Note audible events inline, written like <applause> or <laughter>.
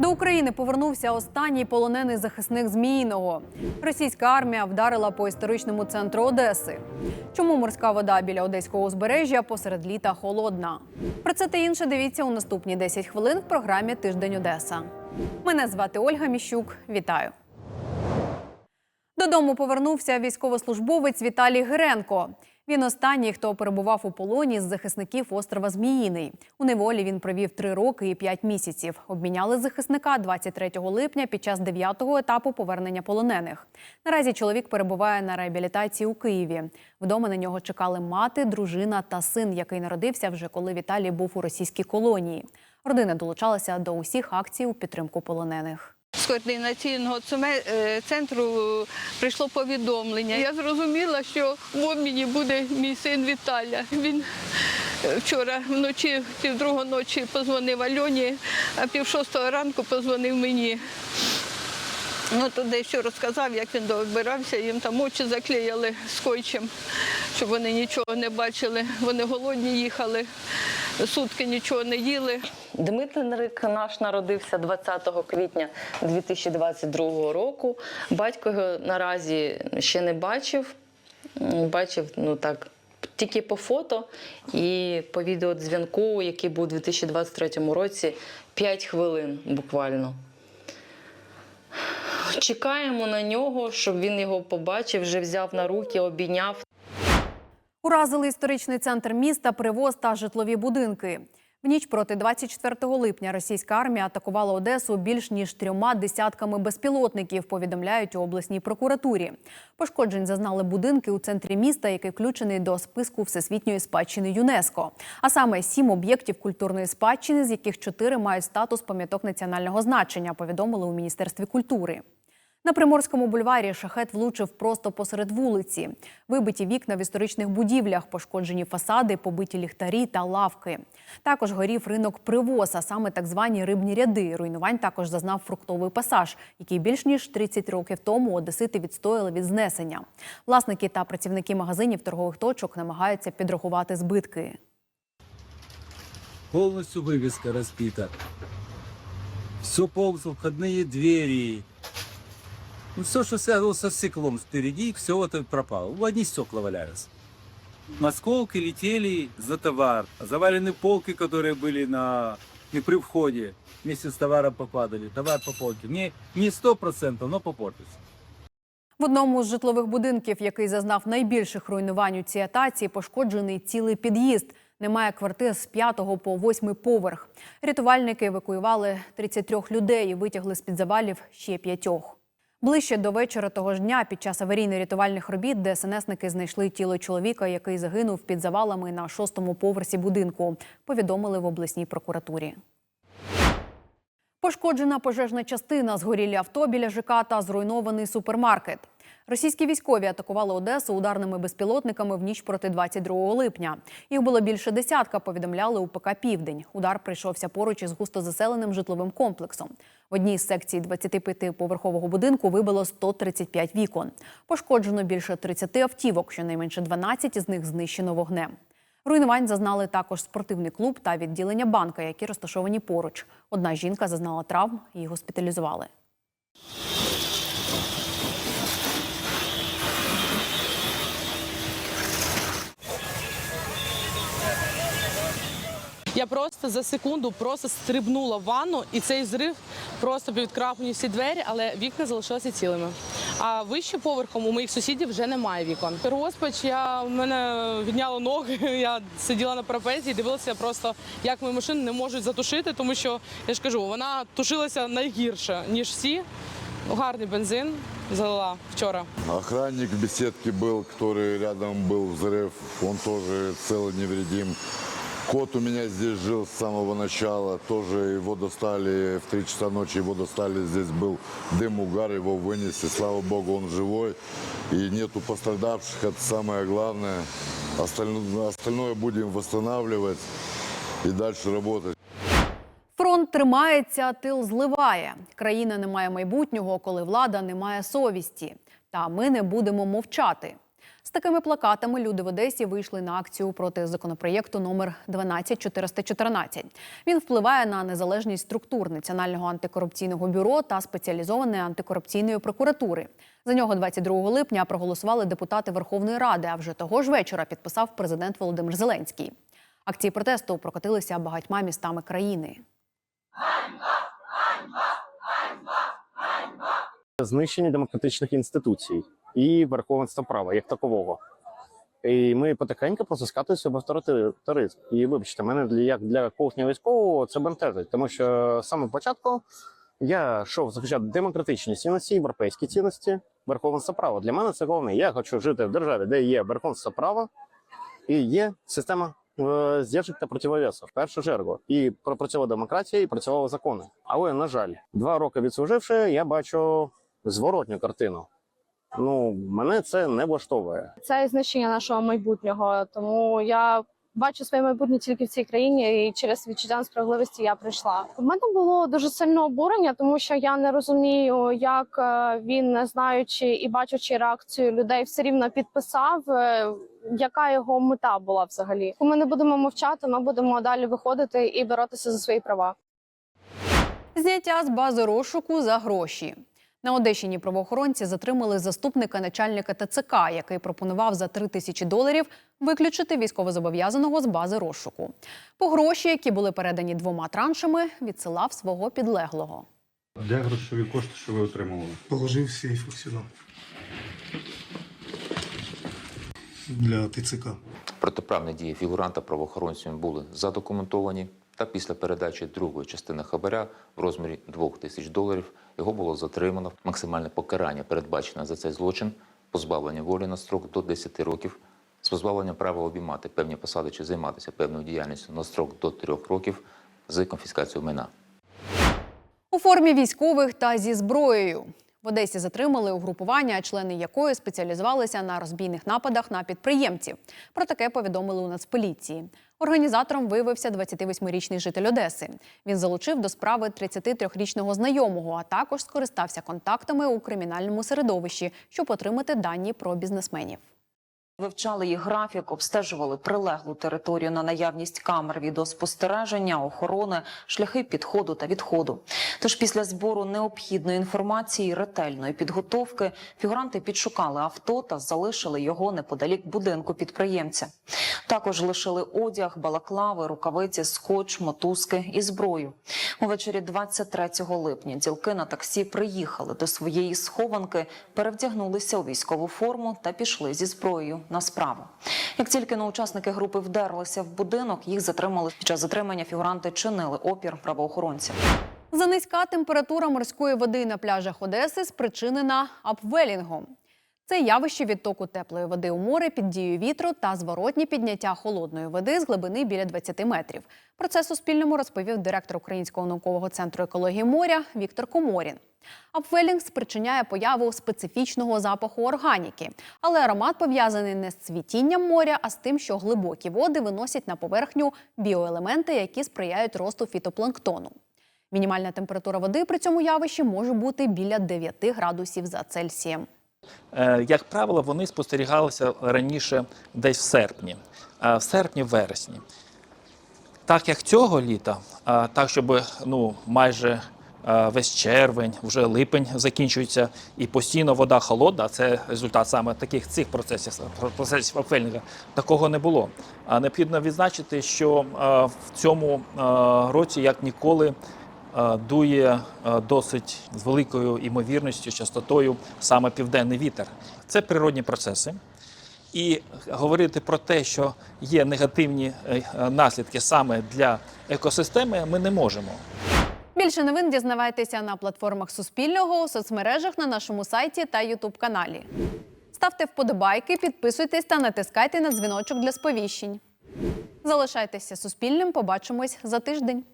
До України повернувся останній полонений захисник Зміїного. Російська армія вдарила по історичному центру Одеси. Чому морська вода біля одеського узбережжя посеред літа холодна? Про це та інше дивіться у наступні 10 хвилин в програмі Тиждень Одеса. Мене звати Ольга Міщук. Вітаю. Додому повернувся військовослужбовець Віталій Гиренко. Він останній, хто перебував у полоні з захисників острова Зміїний. У неволі він провів три роки і п'ять місяців. Обміняли захисника 23 липня під час дев'ятого етапу повернення полонених. Наразі чоловік перебуває на реабілітації у Києві. Вдома на нього чекали мати, дружина та син, який народився вже коли Віталій був у російській колонії. Родина долучалася до усіх акцій у підтримку полонених. Координаційного е, центру прийшло повідомлення. Я зрозуміла, що в обміні буде мій син Віталя. Він е, вчора вночі, півдругої ночі позвонив Альоні, а пів шостого ранку позвонив мені. Ну, то дещо розказав, як він добирався, їм там очі заклеїли скотчем, щоб вони нічого не бачили. Вони голодні їхали, сутки нічого не їли. Дмитрик наш народився 20 квітня 2022 року. Батько його наразі ще не бачив. Бачив, ну так, тільки по фото і по відеодзвінку, який був у 2023 році, 5 хвилин буквально. Чекаємо на нього, щоб він його побачив, вже взяв на руки, обійняв. Уразили історичний центр міста, привоз та житлові будинки. В ніч проти 24 липня російська армія атакувала Одесу більш ніж трьома десятками безпілотників. Повідомляють у обласній прокуратурі. Пошкоджень зазнали будинки у центрі міста, який включений до списку всесвітньої спадщини ЮНЕСКО. А саме сім об'єктів культурної спадщини, з яких чотири мають статус пам'яток національного значення. Повідомили у міністерстві культури. На Приморському бульварі шахет влучив просто посеред вулиці. Вибиті вікна в історичних будівлях, пошкоджені фасади, побиті ліхтарі та лавки. Також горів ринок привоз, а саме так звані рибні ряди. Руйнувань також зазнав фруктовий пасаж, який більш ніж 30 років тому одесити відстояли від знесення. Власники та працівники магазинів торгових точок намагаються підрахувати збитки. Полностью вывеска разбита. Все полностью, входные двери. Ну, все, что связано со стеклом впереди, все это пропало. Ну, Одни стекла валялись. Осколки летели за товар. Завалены полки, которые были на и при входе. Вместе с товаром попадали. Товар по полке. Не, не 100%, но попортился. В одному з житлових будинків, який зазнав найбільших руйнувань у цій атаці, пошкоджений цілий під'їзд. Немає квартир з 5 по 8 поверх. Рятувальники евакуювали 33 людей і витягли з під завалів ще п'ятьох. Ближче до вечора того ж дня під час аварійно-рятувальних робіт ДСНСники знайшли тіло чоловіка, який загинув під завалами на шостому поверсі будинку. Повідомили в обласній прокуратурі. Пошкоджена пожежна частина, згорілі авто біля ЖК та зруйнований супермаркет. Російські військові атакували Одесу ударними безпілотниками в ніч проти 22 липня. Їх було більше десятка, повідомляли у ПК Південь. Удар прийшовся поруч із густозаселеним житловим комплексом. В одній з секцій 25-поверхового будинку вибило 135 вікон. Пошкоджено більше 30 автівок, щонайменше 12 із них знищено вогнем. Руйнувань зазнали також спортивний клуб та відділення банка, які розташовані поруч. Одна жінка зазнала травм, її госпіталізували. Я просто за секунду просто стрибнула в ванну, і цей зрив просто відкрав мені всі двері, але вікна залишилися цілими. А вище поверхом у моїх сусідів вже немає вікон. Розпач, я в мене відняла ноги. <laughs> Я сиділа на парапеті і дивилася просто, як мою машину не можуть затушити, тому що я ж кажу, вона тушилася найгірше ніж всі. Гарний бензин залила вчора. Охранник в беседке был, который рядом был взрыв, он тоже цел и невредим. Кот у меня здесь жил с самого начала, тоже его достали в 3 часа ночи, его достали, здесь был дым, угар, его вынесли, слава богу, он живой. И нету пострадавших, это самое главное. Остальное, остальное будем восстанавливать и дальше работать. Фронт тримається, а тил зливає. Країна не має майбутнього, коли влада не має совісті. Та ми не будемо мовчати. З такими плакатами люди в Одесі вийшли на акцію проти законопроєкту номер 12414. Він впливає на незалежність структур Національного антикорупційного бюро та спеціалізованої антикорупційної прокуратури. За нього 22 липня проголосували депутати Верховної Ради. А вже того ж вечора підписав президент Володимир Зеленський. Акції протесту прокотилися багатьма містами країни. знищення демократичних інституцій і верховенства права як такового. І ми потихеньку просто скатуємося в авторитаризм. І вибачте, мене для як для кожного військового це бентежить, тому що з самого початку я йшов захищати демократичні цінності, європейські цінності, верховенство права. Для мене це головне. Я хочу жити в державі, де є верховенство права і є система е, здержок та противовесів в першу чергу. І пропрацьовувала демократія, і працювали закони. Але на жаль, два роки відслуживши, я бачу зворотню картину. Ну, мене це не влаштовує. це знищення нашого майбутнього. Тому я бачу своє майбутнє тільки в цій країні, і через відчуття справедливості я прийшла. У мене було дуже сильне обурення, тому що я не розумію, як е, він, не знаючи і бачачи реакцію людей, все рівно підписав. е, Яка його мета була взагалі? Ми не будемо мовчати. Ми будемо далі виходити і боротися за свої права. Зняття з бази розшуку за гроші. На Одещині правоохоронці затримали заступника начальника ТЦК, який пропонував за 3 тисячі доларів виключити військовозобов'язаного з бази розшуку. По гроші, які були передані двома траншами, відсилав свого підлеглого. Де грошові кошти, що ви отримували? Положив в сейф сюди. Для ТЦК. Протиправні дії фігуранта правоохоронцями були задокументовані, та після передачі другої частини хабаря в розмірі 2 тисяч доларів його було затримано. Максимальне покарання передбачено за цей злочин позбавлення волі на строк до 10 років, з позбавленням права обіймати певні посади чи займатися певною діяльністю на строк до 3 років з конфіскацією майна. У формі військових та зі зброєю. В Одесі затримали угрупування, члени якої спеціалізувалися на розбійних нападах на підприємців. Про таке повідомили у Нацполіції. Організатором виявився 28-річний житель Одеси. Він залучив до справи 33-річного знайомого, а також скористався контактами у кримінальному середовищі, щоб отримати дані про бізнесменів. Вивчали їх графік, обстежували прилеглу територію на наявність камер відеоспостереження, охорони, шляхи підходу та відходу. Тож після збору необхідної інформації ретельної підготовки фігуранти підшукали авто та залишили його неподалік будинку підприємця. Також лишили одяг, балаклави, рукавиці, скотч, мотузки і зброю. Увечері 23 липня ділки на таксі приїхали до своєї схованки, перевдягнулися у військову форму та пішли зі зброєю на справу. Як тільки на учасники групи вдерлися в будинок, їх затримали. Під час затримання фігуранти чинили опір правоохоронцям. Занизька температура морської води на пляжах Одеси спричинена апвелінгом. Це явище відтоку теплої води у море під дією вітру та зворотні підняття холодної води з глибини біля 20 метрів. Про це Суспільному розповів директор Українського наукового центру екології моря Віктор Коморін. Апвелінг спричиняє появу специфічного запаху органіки, але аромат пов'язаний не з цвітінням моря, а з тим, що глибокі води виносять на поверхню біоелементи, які сприяють росту фітопланктону. Мінімальна температура води при цьому явищі може бути біля 9 градусів за Цельсієм. Е, Як правило, вони спостерігалися раніше десь в серпні, е, в серпні-вересні. Так як цього літа, е, так щоб ну, майже весь червень, вже липень закінчується, і постійно вода холодна, це результат саме таких цих процесів, процесів апфельника, такого не було. А необхідно відзначити, що в цьому році, як ніколи, дує е, досить з великою імовірністю, частотою саме південний вітер. Це природні процеси. І говорити про те, що є негативні е, е, наслідки саме для екосистеми, ми не можемо. Більше новин дізнавайтеся на платформах Суспільного, у соцмережах на нашому сайті та Ютуб каналі. Ставте вподобайки, підписуйтесь та натискайте на дзвіночок для сповіщень. Залишайтеся суспільним. Побачимось за тиждень.